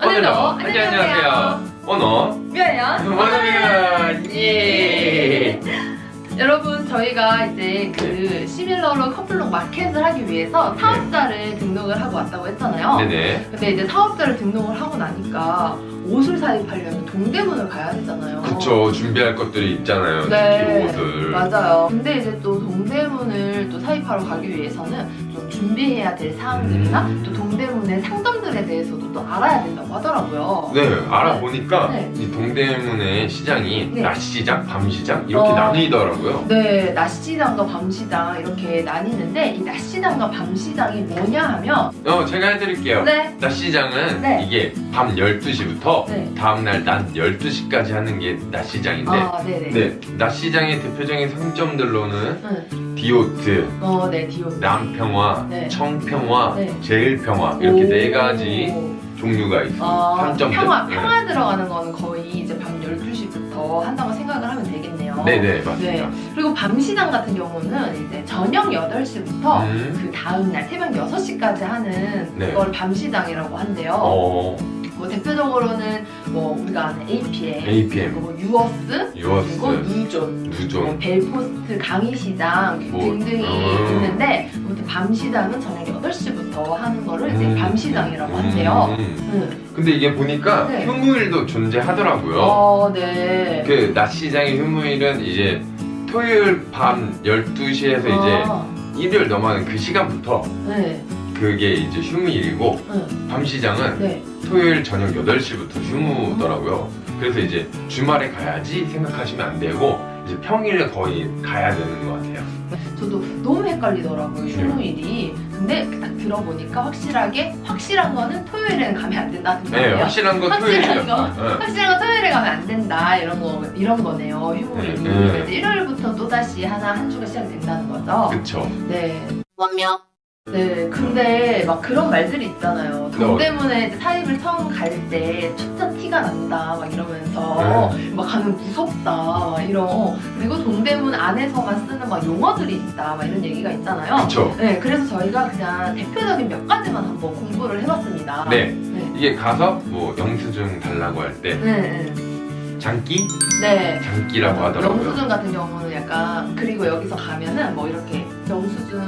오늘도 안녕하세요. 안녕하세요. 오너 미안해요. 원어민은 예. 여러분 저희가 이제 그 시밀러로 커플룩 마켓을 하기 위해서 사업자를 등록을 하고 왔다고 했잖아요. 네네. 근데 이제 사업자를 등록을 하고 나니까 옷을 사입하려면 동대문을 가야 되잖아요. 그쵸 준비할 것들이 있잖아요. 네. 특히 옷을. 맞아요. 근데 이제 또 동대문을 또 사입하러 가기 위해서는 좀 준비해야 될 사항들이나 음. 또 동대문의 상점들에 대해서도 또 알아야 된다고 하더라고요. 네 알아보니까 네. 이 동대문의 시장이 네. 낮 시장, 밤 시장 이렇게 어. 나뉘더라고요. 네, 낮 시장과 밤 시장 이렇게 나뉘는데 이 낮 시장과 밤 시장이 뭐냐 하면 어 제가 해드릴게요. 네, 낮 시장은 네. 이게 밤 12시부터 네. 다음날 낮 12시까지 하는 게 낮 시장인데 아, 네네. 네, 낮 시장의 대표적인 상점들로는 응. 디오트, 어, 네, 디오. 남평화, 네. 청평화, 네. 제일평화 이렇게 오. 네 가지 종류가 있어요. 아. 평화, 네. 평화 들어가는 거는 거의 이제 밤 12시부터 한다고 생각을 하면 되겠네요. 네네 맞습니다. 그리고 밤 시장 같은 경우는 이제 저녁 8시부터 음. 그 다음날 새벽 6시까지 하는 네. 그걸 밤 시장이라고 한대요. 어, 뭐 대표적으로는 뭐 우리가 아는 APM, APM, 그리고 뭐 유어스, 유어스, 그리고 누존, 뭐 누존, 벨포스트, 강의시장 뭐, 등등이 음. 있는데 아무튼 밤 시장은 저녁 8시부터 하는 거를 이제 음. 밤 시장이라고 한대요. 음. 응. 근데 이게 보니까 네. 휴무일도 존재하더라고요. 어, 네. 그 낮 시장의 휴무일은 이제 토요일 밤 12시에서 이제 아, 일요일 넘어가는 그 시간부터 네. 그게 이제 휴무일이고 응. 밤 시장은 네. 토요일 저녁 8시부터 휴무더라고요. 그래서 이제 주말에 가야지 생각하시면 안 되고 이제 평일에 거의 가야 되는 것 같아요. 저도 너무 헷갈리더라고요, 네. 휴무일이. 근데 딱 들어보니까 확실하게, 확실한 거는 토요일에는 가면 안 된다는 네, 거예요. 확실한 건 확실한 토요일이었다. 거. 확실한 건 토요일에 가면 안 된다, 이런 거, 이런 거네요, 휴무일이. 네, 네. 이제 일요일부터 또 다시 하나, 한 주가 시작이 된다는 거죠. 그쵸. 네. 원명 네, 근데 막 그런 말들이 있잖아요. 네, 동대문에 이제 사입을 처음 갈 때 초짜 티가 난다, 막 이러면서 네. 막 가면 무섭다, 막 이런. 그리고 동대문 안에서만 쓰는 막 용어들이 있다, 막 이런 얘기가 있잖아요. 그쵸. 네, 그래서 저희가 그냥 대표적인 몇 가지만 한번 공부를 해봤습니다. 네. 네. 이게 가서 뭐 영수증 달라고 할 때 네, 네. 장기? 네. 장기라고 하더라고요. 영수증 같은 경우는 약간 그리고 여기서 가면은 뭐 이렇게 영수증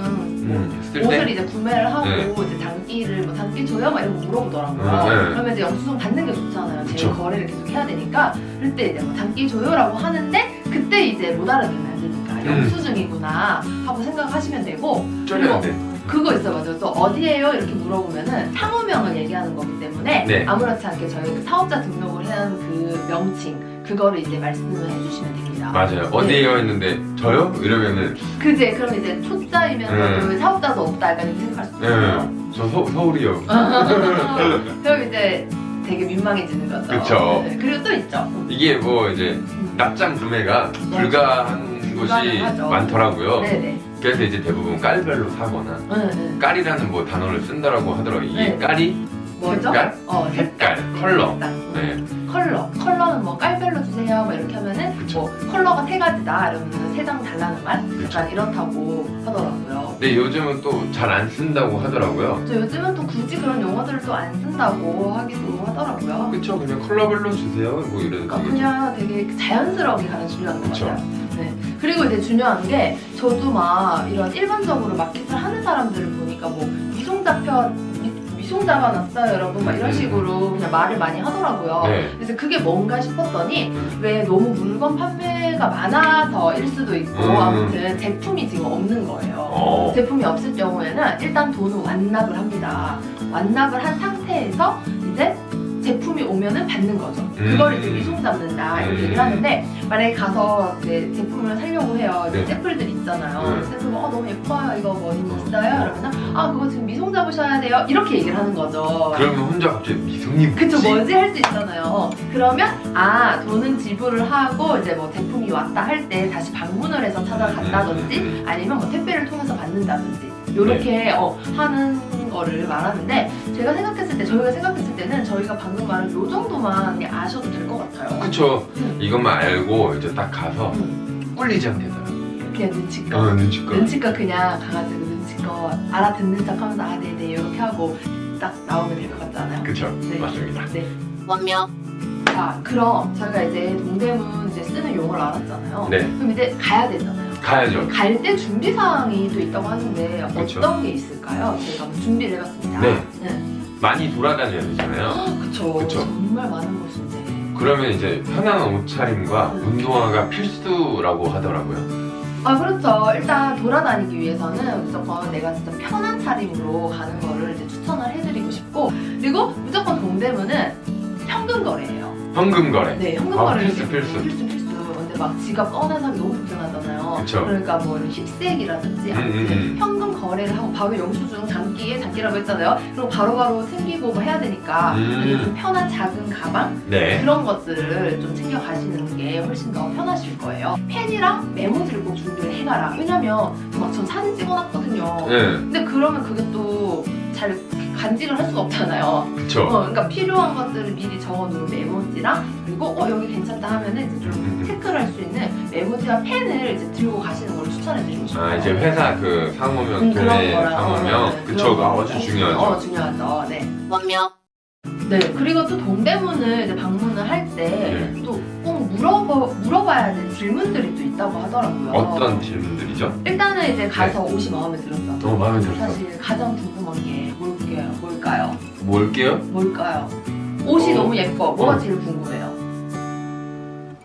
뭐 음, 했을 옷을 때 이제 구매를 하고 네. 이제 장기를 뭐 장기 줘요? 막 이런 거 물어보더라고요. 음, 네. 그러면 이제 영수증 받는 게 좋잖아요. 제 그쵸. 거래를 계속 해야 되니까 그럴 때 이제 뭐 장기 줘요라고 하는데 그때 이제 못 알아듣는 안 되니까 음. 영수증이구나 하고 생각하시면 되고 쪼려야 돼. 그거 있어 맞아요. 또 어디에요? 이렇게 물어보면은 상호명을 얘기하는 거기 때문에 네. 아무렇지 않게 저희 그 사업자 등록을 한그 명칭 그거를 이제 말씀을 해주시면 됩니다. 맞아요. 어디에요 했는데 저요? 이러면은 그제 그럼 이제 초짜이면서 음. 사업자도 없다 약간 이렇게 생각할 수 네, 있어요. 저 서, 서울이요. 그럼 이제 되게 민망해지는 거죠. 그쵸. 네, 그리고 또 있죠. 이게 뭐 이제 음. 납장 구매가 불가한 곳이 불가능하죠. 많더라고요. 네네. 그래서 이제 대부분 깔별로 사거나 네, 네. 깔이라는 뭐 단어를 쓴다라고 하더라고요. 이게 네. 깔이 뭐죠? 색깔? 어, 색깔, 컬러. 딱. 네. 컬러. 컬러는 뭐 깔별로 주세요. 뭐 이렇게 하면은 그쵸. 뭐 컬러가 세 가지다. 이러면 세 장 달라는 말. 그쵸. 약간 이렇다고 하더라고요. 근데 요즘은 또 잘 안 쓴다고 하더라고요. 저 요즘은 또 굳이 그런 용어들을 또 안 쓴다고 하기도 하더라고요. 그쵸 그냥 컬러별로 주세요 뭐 이런 그러니까 그냥 되게 자연스럽게 가는 중요한 것 그쵸. 같아요. 네. 그리고 이제 중요한 게 저도 막 이런 일반적으로 마켓을 하는 사람들을 보니까 뭐 미송 잡혀 미- 미송 잡아놨어요 여러분 막 이런 음. 식으로 그냥 말을 많이 하더라고요. 네. 그래서 그게 뭔가 싶었더니 음. 왜 너무 물건 판매가 많아서일 수도 있고 음. 아무튼 제품이 지금 없는 거예요. 어. 제품이 없을 경우에는 일단 돈을 완납을 합니다. 완납을 한 상태에서 이제 제품이 오면은 받는 거죠. 그걸 이제 음. 미송 잡는다 이렇게 음. 얘기를 하는데 만약에 가서 이제 제품을 사려고 해요. 이제 네. 샘플들 있잖아요. 네. 샘플 뭐 어, 너무 예뻐요. 이거 뭐 음. 있어요? 그러면은 아 그거 지금 미송 잡으셔야 돼요. 이렇게 얘기를 하는 거죠. 그러면 혼자 갑자기 미성님 그쵸 뭐지? 할 수 있잖아요. 그러면 아 돈은 지불을 하고 이제 뭐 제품이 왔다 할 때 다시 방문을 해서 찾아간다든지 음. 아니면 뭐 택배를 통해서 받는다든지 이렇게 어, 하는 거를 말하는데 제가 생각했을 때 저희가 생각했을 때는 저희가 방금 말한 요 정도만 아셔도 될 것 같아요. 그쵸 음. 이것만 알고 이제 딱 가서 음, 꿀리지 않겠더라 그냥 눈치껏 어 눈치껏 눈치껏 그냥 가가지고 눈치껏 알아듣는 척하면서 아 네네 이렇게 하고 딱 나오면 될 것 같지 않아요? 그쵸 네. 맞습니다. 네. 원명 자, 그럼 저희가 이제 동대문 이제 쓰는 용어를 알았잖아요. 네 그럼 이제 가야 되잖아요. 가야죠. 갈 때 준비 사항이 또 있다고 하는데 그쵸. 어떤 게 있을까요? 저희가 한번 준비를 해봤습니다. 네. 네. 많이 돌아다녀야 되잖아요. 그쵸. 그쵸. 정말 많은 곳인데. 그러면 이제 편안한 옷차림과 음. 운동화가 필수라고 하더라고요. 아 그렇죠. 일단 돌아다니기 위해서는 무조건 내가 진짜 편한 차림으로 가는 거를 이제 추천을 해드리고 싶고 그리고 무조건 동대문은 현금 거래예요. 현금 거래. 네, 아, 현금거래를 필수, 필수. 필수 필수. 막 지갑 꺼내서 하기 너무 불편하잖아요. 그쵸. 러니까 뭐 이런 힙색이라든지 음, 아무튼 음, 음. 현금 거래를 하고 바로 영수증 장기에 장기라고 했잖아요. 그럼 바로바로 챙기고 뭐 해야 되니까 음. 좀 편한 작은 가방 네. 그런 것들을 좀 챙겨 가시는 게 훨씬 더 편하실 거예요. 펜이랑 메모지를 꼭 준비를 해가라. 왜냐면 막 전 사진 찍어놨거든요. 네. 근데 그러면 그게 또 잘 간직을 할 수가 없잖아요. 그쵸. 어, 그러니까 필요한 것들을 미리 적어놓은 메모지랑 그리고 어 여기 괜찮다 하면은 이제 좀 음, 음. 체크를 할 수 있는 메모지와 펜을 이제 들고 가시는 걸 추천해드리고 싶어요. 아 이제 회사 그 상호명, 음, 그런 거랑, 상호명, 어, 네, 그쵸, 거. 아주 중요하죠. 어, 중요하죠. 네. 원명 네, 그리고 또 동대문을 이제 방문을 할 때 네. 또 꼭 물어봐, 물어봐야 될 질문들이 또 있다고 하더라고요. 어떤 질문들이죠? 일단은 이제 가서 옷이 마음에 들었죠. 어 마음에 들었어. 사실 가장 궁금한 게 뭘게요? 뭘까요? 뭘게요? 뭘까요? 옷이 어. 너무 예뻐. 뭐가 어. 제일 궁금해요?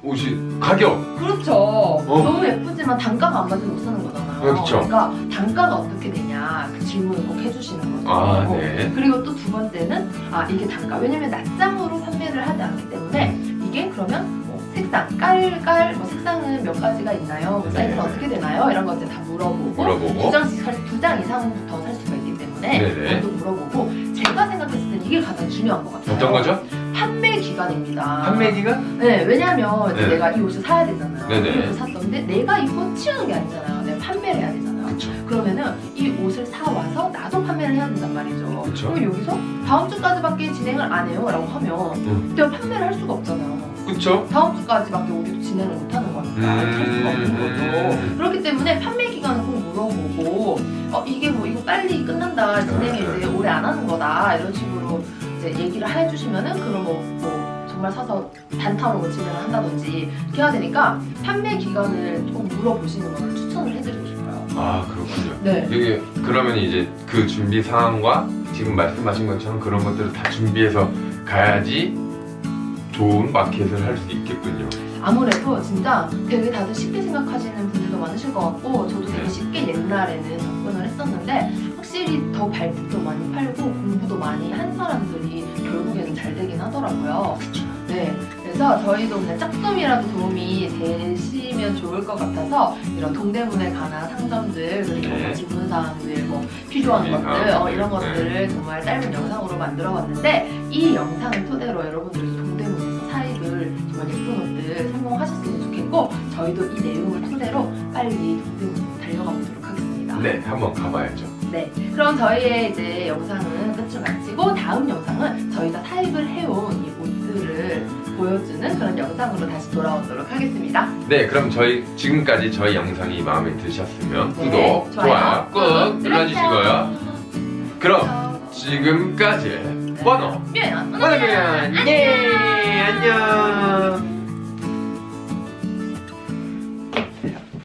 옷이 가격. 그렇죠. 너무 예쁘지만 단가가 안 맞으면 못 사는 거잖아요. 어, 그쵸. 러니까 단가가 어떻게 되냐 그 질문을 꼭 해주시는 거죠. 아 어. 네. 그리고 또 두 번째는 아 이게 단가 왜냐면 낮장으로 판매를 하지 않기 때문에 이게 그러면 뭐 색상 깔 깔 뭐 색상은 몇 가지가 있나요? 뭐 사이즈는 네. 어떻게 되나요? 이런 것들 다 물어보고 물어보고. 두 장씩 두장 이상부터 살 수가 있기 때문에 네네. 그것도 물어보고 제가 생각했을 땐 이게 가장 중요한 것 같아요. 어떤 거죠? 판매 기간입니다. 판매 기간? 네, 왜냐면 이제 네. 내가 이 옷을 사야 되잖아요. 네네. 그래서 샀었는데 내가 입고 치우는 게 아니잖아요. 내가 판매를 해야 되잖아요. 그쵸. 그러면은 이 옷을 사 와서 나도 판매를 해야 된단 말이죠. 그쵸. 그럼 여기서 다음 주까지밖에 진행을 안 해요라고 하면 음. 내가 판매를 할 수가 없잖아요. 그쵸? 다음 주까지밖에 우리도 진행을 못 하는 거니까 할 수가 없는 거죠. 음. 그렇기 때문에 판매 기간을 꼭 물어보고 어 이게 뭐 이거 빨리 끝난다 진행이 네, 이제 오래 안 하는 거다 이런 식으로 이제 얘기를 해주시면은 그럼 뭐, 뭐 정말 사서 단타로 뭐 진행을 한다든지 이렇게 해야 되니까 판매 기간을 꼭 물어보시는 거를 추천을 해드리고 싶어요. 아 그렇군요. 네. 이게 그러면 이제 그 준비 사항과 지금 말씀하신 것처럼 그런 것들을 다 준비해서 가야지 좋은 마켓을 할 수 있겠군요. 아무래도 진짜 되게 다들 쉽게 생각하시는 분들도 많으실 것 같고 저도 되게 네. 쉽게 옛날에는 접근을 했었는데 확실히 더 발품도 많이 팔고 공부도 많이 한 사람들이 결국에는 잘 되긴 하더라고요. 네, 그래서 저희도 그냥 조금이라도 도움이 되시면 좋을 것 같아서 이런 동대문에 관한 상점들 그리고 네. 뭐 질문 사항들 뭐 필요한 준비 것들 어, 사항들, 이런 것들을 정말 짧은 영상으로 만들어 봤는데 이 영상을 토대로 여러분들이 동대문에서 사입을 정말 예쁜 옷들 성공하셨으면 좋겠고 저희도 이 내용을 토대로 빨리 동대문으로 달려가 보도록 하겠습니다. 네, 한번 가봐야죠. 네, 그럼 저희의 이제 영상은 끝을 마치고 다음 영상은 저희가 타입을 해온 이 보여주는 그런 영상으로 다시 돌아오도록 하겠습니다. 네, 그럼 저희 지금까지 저희 영상이 마음에 드셨으면 네, 구독, 좋아요. 꾹 눌러주시고요. 그럼 지금까지 번호. 면 번호면 예 안녕.